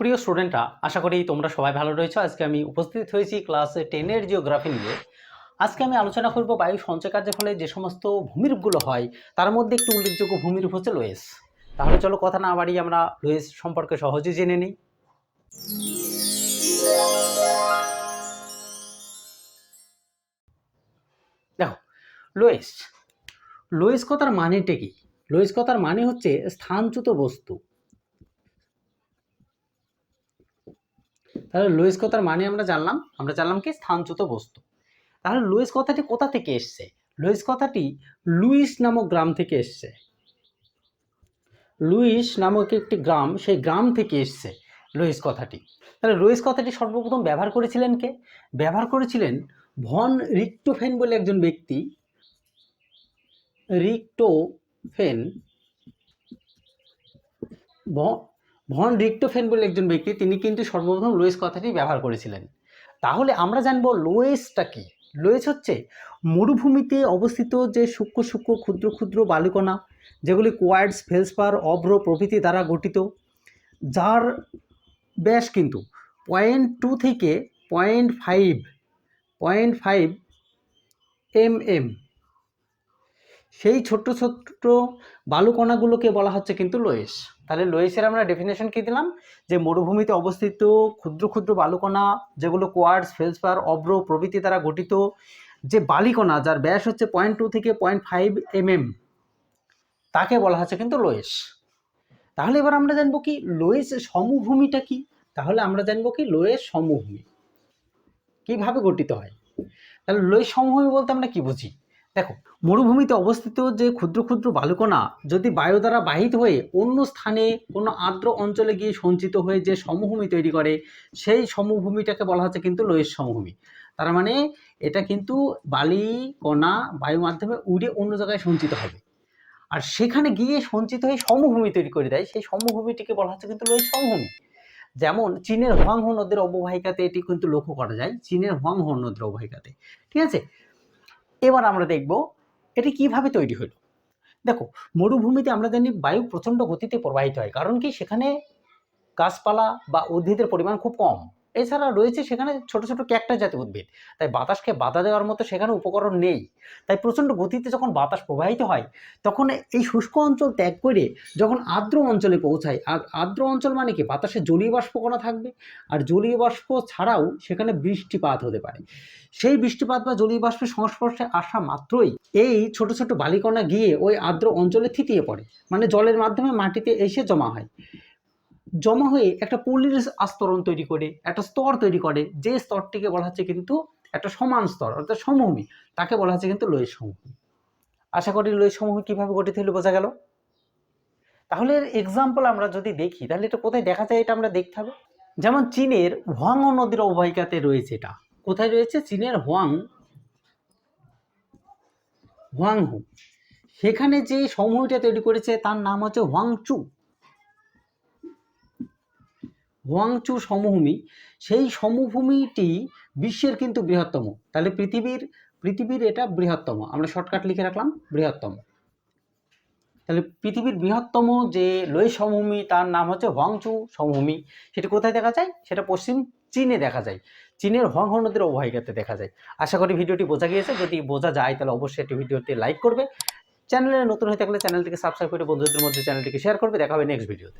প্রিয় স্টুডেন্টরা আশা করি তোমরা সবাই ভালো রয়েছো। আজকে আমি উপস্থিত হয়েছি ক্লাস টেনের জিওগ্রাফি নিয়ে। আজকে আমি আলোচনা করব বায়ু সঞ্চয় কার্যের ফলে যে সমস্ত ভূমিরূপগুলো হয়, তার মধ্যে একটি উল্লেখযোগ্য ভূমিরূপ হচ্ছে লোয়েস তাহলে চলো কথা না বাড়িয়ে আমরা লোয়েস সম্পর্কে সহজে জেনে নিই। দেখো লোয়েস লোয়েস কথার মানেটা কি? লোয়েস কথার মানে হচ্ছে স্থানচ্যুত বস্তু। তাহলে লুইস কথার মানে আমরা জানলাম আমরা জানলাম কি? স্থানচ্যুত বস্তু। তাহলে লুইস কথাটি কোথা থেকে এসছে? লুইস কথাটি লুইস নামক গ্রাম থেকে এসছে। লুইস নামক একটি গ্রাম, সেই গ্রাম থেকে এসছে লুইস কথাটি। তাহলে লুইস কথাটি সর্বপ্রথম ব্যবহার করেছিলেন কে? ব্যবহার করেছিলেন ভন রিক্টোফেন বলে একজন ব্যক্তি। রিক্টোফেন ভন রিক্টোফেন বলে একজন ব্যক্তি, তিনি কিন্তু সর্বপ্রথম লোয়েস কথাটি ব্যবহার করেছিলেন। তাহলে আমরা জানব লোয়েসটা কি? লোয়েস হচ্ছে মরুভূমিতে অবস্থিত যে সূক্ষ্ম সূক্ষ্ম ক্ষুদ্র ক্ষুদ্র বালুকণা, যেগুলি কোয়ার্ডস ফেলসপার, অভ্র প্রভৃতি দ্বারা গঠিত, যার ব্যাস কিন্তু পয়েন্ট টু থেকে point five point five M M সেই ছোট্ট ছোট্ট বালুকণাগুলোকে বলা হচ্ছে কিন্তু লোয়েস তাহলে লোয়েসের আমরা ডেফিনেশন কি দিলাম? যে মরুভূমিতে অবস্থিত ক্ষুদ্র ক্ষুদ্র বালুকণা, যেগুলো কোয়ার্ডস ফেলসপার অব্র প্রভৃতি দ্বারা গঠিত, যে বালিকণা, যার ব্যাস হচ্ছে পয়েন্ট টু থেকে পয়েন্ট ফাইভ এমএম তাকে বলা হচ্ছে কিন্তু লোয়েস তাহলে এবার আমরা জানব কি লোয়েস সমভূমিটা কি? তাহলে আমরা জানব কি লোয়েস সমভূমি। কীভাবে গঠিত হয়? তাহলে লোয়েস সমভূমি বলতে আমরা কি বুঝি? দেখো, মরুভূমিতে অবস্থিত যে ক্ষুদ্র ক্ষুদ্র বালুকণা যদি বায়ু দ্বারা বাহিত হয়ে অন্য স্থানে কোনো আর্দ্র অঞ্চলে গিয়ে সঞ্চিত হয়ে যে সমভূমি তৈরি করে, সেই সমভূমিটাকে বলা হচ্ছে কিন্তু লোয়েস সমভূমি। তার মানে এটা কিন্তু বালি, কণা, বায়ু মাধ্যমে উড়ে অন্য জায়গায় সঞ্চিত হবে। আর সেখানে গিয়ে সঞ্চিত হয়ে সমভূমি তৈরি করে দেয়, সেই সমভূমিটিকে বলা হচ্ছে কিন্তু লোয়েস সমভূমি। যেমন চীনের হোয়াংহো নদীর অববাহিকাতে এটি কিন্তু লক্ষ্য করা যায়, চীনের হোয়াংহো নদীর অববাহিকাতে। ঠিক আছে? এবার আমরা দেখব এটি কীভাবে তৈরি হলো। দেখো, মরুভূমিতে আমরা জানি বায়ু প্রচণ্ড গতিতে প্রবাহিত হয়, কারণ কি সেখানে গাছপালা বা উদ্ভিদের পরিমাণ খুব কম। এছাড়া রয়েছে সেখানে ছোট ছোট ক্যাকটাস জাতীয় উদ্ভিদ। তাই বাতাসকে বাধা দেওয়ার মতো সেখানে উপকরণ নেই। তাই প্রচণ্ড গতিতে যখন বাতাস প্রবাহিত হয়, তখন এই শুষ্ক অঞ্চল ত্যাগ করে যখন আর্দ্র অঞ্চলে পৌঁছায়, আর আর্দ্র অঞ্চল মানে কি? বাতাসে জলীয় বাষ্প কণা থাকবে, আর জলীয় বাষ্প ছাড়াও সেখানে বৃষ্টিপাত হতে পারে। সেই বৃষ্টিপাত বা জলীয় বাষ্পের সংস্পর্শে আসা মাত্রই এই ছোট ছোট বালিকণা গিয়ে ওই আর্দ্র অঞ্চলে থিতিয়ে পড়ে। মানে জলের মাধ্যমে মাটিতে এসে জমা হয়। জমা হয়ে একটা পল্লীর আস্তরণ তৈরি করে, একটা স্তর তৈরি করে, যে স্তরটিকে বলা হচ্ছে কিন্তু একটা সমান স্তর, অর্থাৎ সমভূমি। তাকে বলা হচ্ছে কিন্তু লোয়ের সমভূমি। আশা করি লোয়ের সমভূমি কীভাবে গঠিত হলে বোঝা গেল? তাহলে এর এক্সাম্পল আমরা যদি দেখি, তাহলে এটা কোথায় দেখা যায় এটা আমরা দেখতে হবে। যেমন চীনের হোয়াং নদীর অববাহিকাতে রয়েছে এটা। কোথায় রয়েছে? চীনের হোয়াং, হোয়াংহু। সেখানে যে সমভূমিটা তৈরি করেছে, তার নাম হচ্ছে হোয়াংচু। হোয়াংচু সমভূমি, সেই সমভূমিটি বিশ্বের কিন্তু বৃহত্তম। তাহলে পৃথিবীর পৃথিবীর এটা বৃহত্তম। আমরা শর্টকাট লিখে রাখলাম, বৃহত্তম। তাহলে পৃথিবীর বৃহত্তম যে লোয় সমভূমি, তার নাম হচ্ছে হোয়াংচু সমভূমি। সেটা কোথায় দেখা যায়? সেটা পশ্চিম চীনে দেখা যায়। চীনের হোয়াংহো নদীর অববাহিকাতে দেখা যায়। আশা করি ভিডিওটি বোঝা গিয়েছে। যদি বোঝা যায়, তাহলে অবশ্যই একটি ভিডিওতে লাইক করবে। চ্যানেলে নতুন হয়ে থাকলে চ্যানেলটিকে সাবস্ক্রাইব করে বন্ধুদের মধ্যে চ্যানেলটিকে শেয়ার করবে। দেখা হবে নেক্সট ভিডিওতে